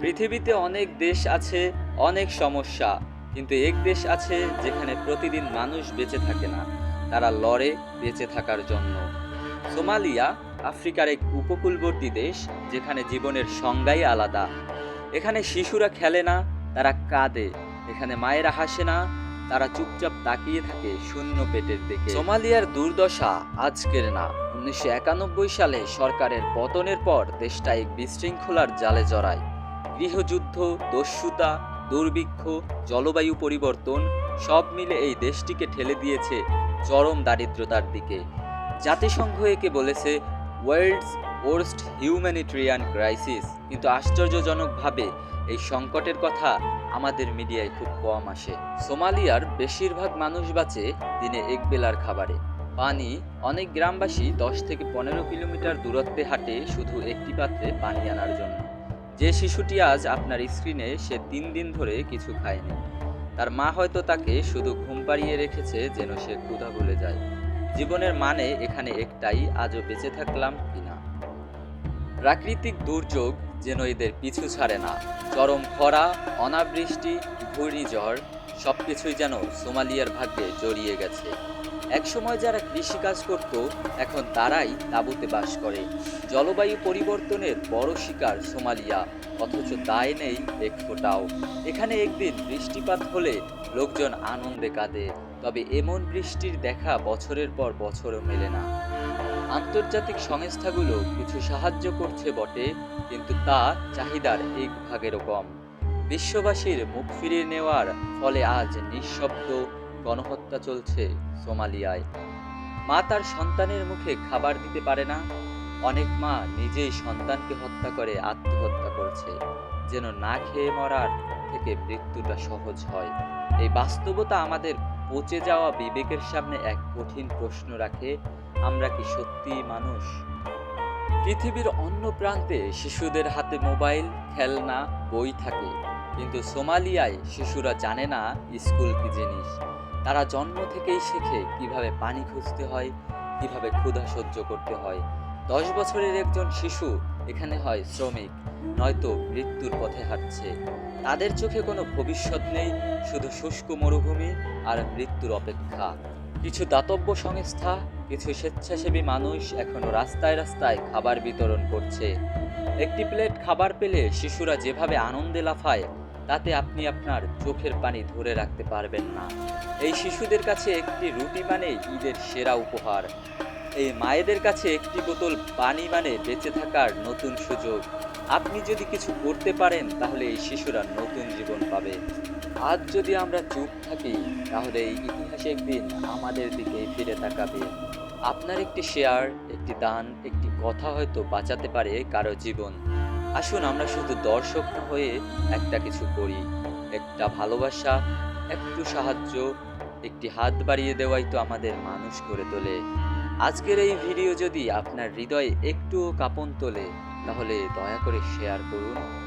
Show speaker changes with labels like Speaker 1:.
Speaker 1: পৃথিবীতে অনেক দেশ আছে, অনেক সমস্যা। কিন্তু এক দেশ আছে যেখানে প্রতিদিন মানুষ বেঁচে থাকে না। তারা লড়ে বেঁচে থাকার জন্য। সোমালিয়া আফ্রিকার এক উপকূলবর্তী দেশ যেখানে জীবনের সংজ্ঞাই আলাদা। এখানে শিশুরা খেলে না, তারা কাঁদে। এখানে মায়েরা হাসে না, তারা চুপচাপ তাকিয়ে থাকে শূন্য পেটের দিকে। সোমালিয়ার দুর্দশা আজকের না। উনিশশো একানব্বই সালে সরকারের পতনের পর দেশটা এক বিশৃঙ্খলার জালে জড়ায়। গৃহযুদ্ধ, দস্যুতা, দুর্ভিক্ষ, জলবায়ু পরিবর্তন, সব মিলে এই দেশটিকে ঠেলে দিয়েছে চরম দারিদ্রতার দিকে। জাতিসংঘ একে বলেছে ওয়ার্ল্ডস ওয়ার্স্ট হিউম্যানিটেরিয়ান ক্রাইসিস। কিন্তু আশ্চর্যজনকভাবে এই সংকটের কথা আমাদের মিডিয়ায় খুব কম আসে। সোমালিয়ার বেশিরভাগ মানুষ বাঁচে দিনে এক বেলার খাবারে। পানি অনেক গ্রামবাসী দশ থেকে পনেরো কিলোমিটার দূরত্বে হাঁটে শুধু একটি পাত্রে পানি আনার জন্য। যে শিশুটি আজ আপনার স্ক্রিনে, সে তিন দিন ধরে কিছু খায়নি। তার মা হয়তো তাকে শুধু ঘুম পাড়িয়ে রেখেছে যেন সে ক্ষুধা ভুলে যায়। জীবনের মানে এখানে একটাই, আজও বেঁচে থাকলাম কিনা প্রাকৃতিক দুর্যোগ যেন এদের পিছু ছাড়ে না। চরম খরা, অনাবৃষ্টি, ঘূর্ণিঝড় সবকিছুই যেন সোমালিয়ার ভাগ্যে জড়িয়ে গেছে। একসময় যারা কৃষিকাজ করত, এখন তারাই তাঁবুতে বাস করে। জলবায়ু পরিবর্তনের বড় শিকার সোমালিয়া, অথচ দায় নেই এক ফোঁটাও এখানে একদিন বৃষ্টিপাত হলে লোকজন আনন্দে কাঁদে, তবে এমন বৃষ্টির দেখা বছরের পর বছরও মেলে না। আন্তর্জাতিক সংস্থাগুলো কিছু সাহায্য করছে বটে, কিন্তু তা চাহিদার এক ভাগেরও কম। বিশ্ববাসীর মুখ ফিরিয়ে নেওয়ার ফলে আজ নিঃশব্দ গণহত্যা চলছে সোমালিয়ায়। মা তার সন্তানের মুখে খাবার দিতে পারে না। অনেক মা নিজেই সন্তানকে হত্যা করে আত্মহত্যা করছে, যেন না খেয়ে মরার থেকে মৃত্যুটা সহজ হয়। এই বাস্তবতা আমাদের পচে যাওয়া বিবেকের সামনে এক কঠিন প্রশ্ন রাখে, আমরা কি সত্যিই মানুষ? পৃথিবীর অন্য প্রান্তে শিশুদের হাতে মোবাইল, খেলনা, বই থাকে। কিন্তু সোমালিয়ায় শিশুরা জানে না স্কুল কি জিনিস। তারা জন্ম থেকেই শেখে কীভাবে পানি খুঁজতে হয়, কীভাবে ক্ষুধা সহ্য করতে হয়। দশ বছরের একজন শিশু এখানে হয় শ্রমিক, নয়তো মৃত্যুর পথে হাঁটছে। তাদের চোখে কোনো ভবিষ্যৎ নেই, শুধু শুষ্ক মরুভূমি আর মৃত্যুর অপেক্ষা। কিছু দাতব্য সংস্থা, কিছু স্বেচ্ছাসেবী মানুষ এখনও রাস্তায় রাস্তায় খাবার বিতরণ করছে। একটি প্লেট খাবার পেলে শিশুরা যেভাবে আনন্দে লাফায় তাতে আপনি আপনার চোখের পানি ধরে রাখতে পারবেন না। এই শিশুদের কাছে একটি রুটি মানে ঈদের সেরা উপহার। এই মায়েদের কাছে একটি বোতল পানি মানে বেঁচে থাকার নতুন সুযোগ। আপনি যদি কিছু করতে পারেন, তাহলে এই শিশুরা নতুন জীবন পাবে। আজ যদি আমরা চুপ থাকি, তাহলে এই ইতিহাস একদিন আমাদের দিকে ফিরে তাকাবে। আপনার একটি শেয়ার, একটি দান, একটি কথা হয়তো বাঁচাতে পারে কারও জীবন। আসুন, আমরা শুধু দর্শক হয়ে একটা কিছু করি। একটা ভালোবাসা, একটু সাহায্য, একটি হাত বাড়িয়ে দেওয়াই তো আমাদের মানুষ করে তোলে। আজকের এই ভিডিও যদি আপনার হৃদয়ে একটুও কাঁপন তোলে, তাহলে দয়া করে শেয়ার করুন।